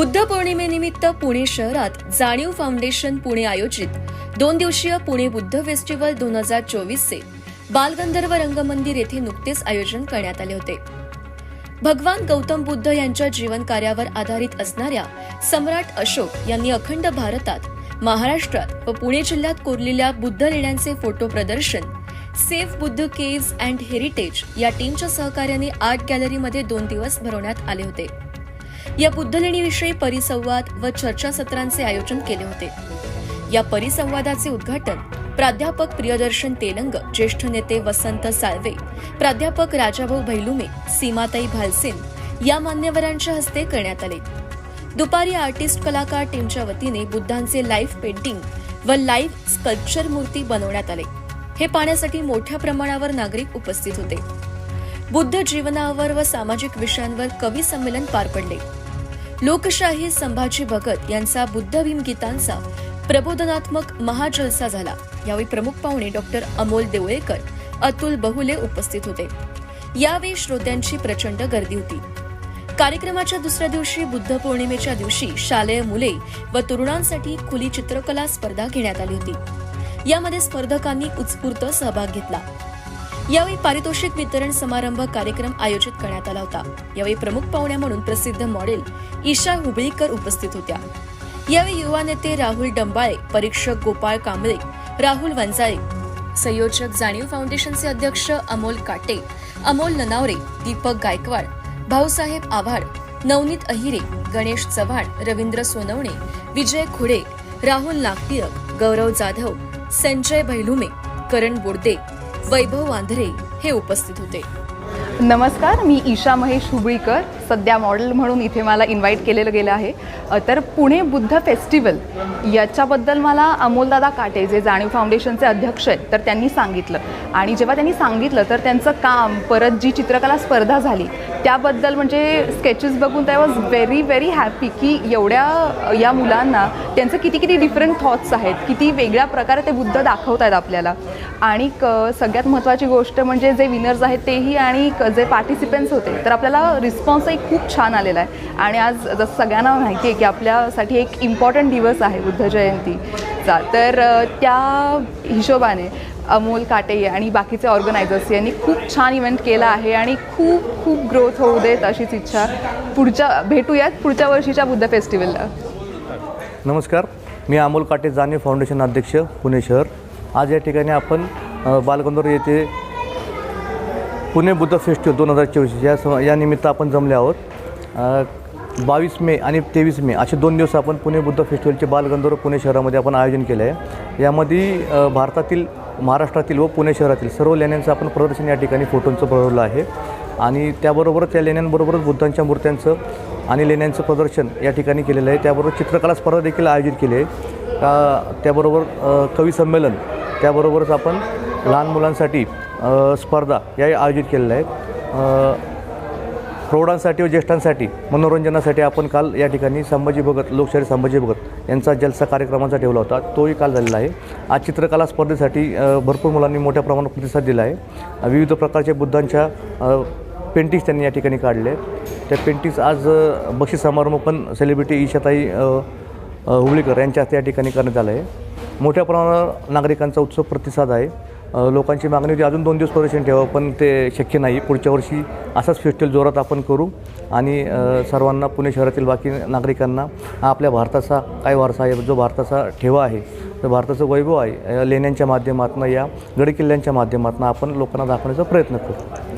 बुद्ध पौर्णिमेनिमित्त पुणे शहरात जाणीव फाउंडेशन पुणे आयोजित दोन दिवसीय पुणे बुद्ध फेस्टिवल दोन हजार चोवीसचे बालगंधर्व रंगमंदिर येथे नुकतेच आयोजन करण्यात आले होते. भगवान गौतम बुद्ध यांच्या जीवन कार्यावर आधारित असणाऱ्या सम्राट अशोक यांनी अखंड भारतात महाराष्ट्रात व पुणे जिल्ह्यात कोरलेल्या बुद्ध लेण्यांचे फोटो प्रदर्शन save Buddha caves and heritage या टीमच्या सहकार्याने आर्ट गॅलरीमध्ये दोन दिवस भरवण्यात आले होते. या बुद्धलेणीविषयी परिसंवाद व चर्चासत्रांचे आयोजन केले होते. या परिसंवादाचे उद्घाटन प्राध्यापक प्रियदर्शन तेलंग ज्येष्ठ नेते वसंत साळवे प्राध्यापक राजाभाऊ भैलुमे सीमाताई भालसेन या मान्यवरांच्या हस्ते करण्यात आले. दुपारी आर्टिस्ट कलाकार टीमच्या वतीने बुद्धांचे लाईव्ह पेंटिंग व लाईव्ह स्कल्पचर मूर्ती बनवण्यात आले. हे पाहण्यासाठी मोठ्या प्रमाणावर नागरिक उपस्थित होते. बुद्ध जीवनावर व सामाजिक विषयांवर कवी संमेलन पार पडले. लोकशाही संभाजी भगत यांचा बुद्धभीम गीतांचा प्रबोधनात्मक महाजलसा झाला. यावेळी प्रमुख पाहुणे डॉक्टर अमोल देवळेकर अतुल बहुले उपस्थित होते. यावेळी श्रोत्यांची प्रचंड गर्दी होती. कार्यक्रमाच्या दुसऱ्या दिवशी बुद्ध पौर्णिमेच्या दिवशी शालेय मुले व तरुणांसाठी खुली चित्रकला स्पर्धा घेण्यात आली होती. यामध्ये स्पर्धकांनी उत्स्फूर्त सहभाग घेतला. यावेळी पारितोषिक वितरण समारंभ कार्यक्रम आयोजित करण्यात आला होता. यावेळी प्रमुख पाहुण्या म्हणून प्रसिद्ध मॉडेल ईशा हुबळीकर उपस्थित होत्या. यावेळी युवा नेते राहुल डंबाळे परीक्षक गोपाळ कांबळे राहुल वंजाळे संयोजक जाणीव फाउंडेशनचे अध्यक्ष अमोल काटे अमोल ननावरे दीपक गायकवाड भाऊसाहेब आव्हाड नवनीत अहिरे गणेश चव्हाण रवींद्र सोनवणे विजय खुडे राहुल नागटिळक गौरव जाधव संजय भैलुमे करण बोर्दे वैभव वांधरे हे उपस्थित होते. नमस्कार मी ईशा महेश हुबळीकर सध्या मॉडेल म्हणून इथे मला इन्व्हाइट केलेलं गेलं आहे. तर पुणे बुद्ध फेस्टिवल याच्याबद्दल मला अमोलदादा काटे जे जाणीव फाउंडेशनचे अध्यक्ष आहेत तर त्यांनी सांगितलं. आणि जेव्हा त्यांनी सांगितलं तर त्यांचं काम परत जी चित्रकला स्पर्धा झाली त्याबद्दल म्हणजे स्केचेस बघून त्या वॉज व्हेरी व्हेरी हॅपी की एवढ्या या मुलांना त्यांचं किती किती डिफरंट थॉट्स आहेत किती वेगळ्या प्रकारे ते बुद्ध दाखवत आहेत आपल्याला. आणि सगळ्यात महत्त्वाची गोष्ट म्हणजे जे विनर्स आहेत तेही आणि क- जे पार्टिसिपंट्स होते तर आपल्याला रिस्पॉन्सही खूप छान आलेला आहे. आणि आज जसं सगळ्यांना माहिती आहे की आपल्यासाठी एक इम्पॉर्टंट दिवस आहे बुद्ध जयंतीचा तर त्या हिशोबाने अमोल काटे आणि बाकीचे ऑर्गनायझर्स यांनी खूप छान इव्हेंट केला आहे आणि खूप खूप ग्रोथ होऊ देत अशीच इच्छा. पुढच्या भेटूयात पुढच्या वर्षीच्या बुद्ध फेस्टिवलला नमस्कार. मी अमोल काटे जाणे फाउंडेशन अध्यक्ष पुणे शहर. आज या ठिकाणी आपण बालगंधर्व येथे पुणे बुद्ध फेस्टिवल दोन हजार चोवीस या स या निमित्त आपण जमले आहोत. बावीस मे आणि तेवीस मे असे दोन दिवस आपण पुणे बुद्ध फेस्टिवलचे बालगंधर्व पुणे शहरामध्ये आपण आयोजन केलं आहे यामध्ये भारतातील महाराष्ट्रातील व पुणे शहरातील सर्व लेण्यांचं आपण प्रदर्शन या ठिकाणी फोटोंचं भरवलं आहे. आणि त्याबरोबरच त्या लेण्यांबरोबरच बुद्धांच्या मूर्त्यांचं आणि लेण्यांचं प्रदर्शन या ठिकाणी केलेलं आहे. त्याबरोबर चित्रकला स्पर्धा देखील आयोजित केली आहे. का त्याबरोबर कवी संमेलन त्याबरोबरच आपण लहान मुलांसाठी स्पर्धा याही आयोजित केलेल्या आहेत. प्रौढांसाठी व ज्येष्ठांसाठी मनोरंजनासाठी आपण काल या ठिकाणी संभाजी भगत लोकशाही संभाजी भगत यांचा जलसा कार्यक्रमाचा ठेवला होता. तोही काल झालेला आहे. आज चित्रकला स्पर्धेसाठी भरपूर मुलांनी मोठ्या प्रमाणात प्रतिसाद दिला आहे. विविध प्रकारच्या बुद्धांच्या पेंटिंग्स त्यांनी या ठिकाणी काढले. आहेत त्या पेंटिंग्स आज बक्षीस समारंभ पण सेलिब्रिटी ईशाताई हुबळीकर यांच्या हस्ते या ठिकाणी करण्यात आलं आहे. मोठ्या प्रमाणावर नागरिकांचा उत्सव प्रतिसाद आहे. लोकांची मागणी होती अजून दोन दिवस प्रदर्शन ठेवावं पण ते शक्य नाही. पुढच्या वर्षी असाच फेस्टिवल जोरात आपण करू. आणि सर्वांना पुणे शहरातील बाकी नागरिकांना हा आपल्या भारताचा काय वारसा आहे? जो भारताचा ठेवा आहे तो भारताचं वैभव आहे लेण्यांच्या माध्यमातून या गडकिल्ल्यांच्या माध्यमातून आपण लोकांना दाखवण्याचा प्रयत्न करू.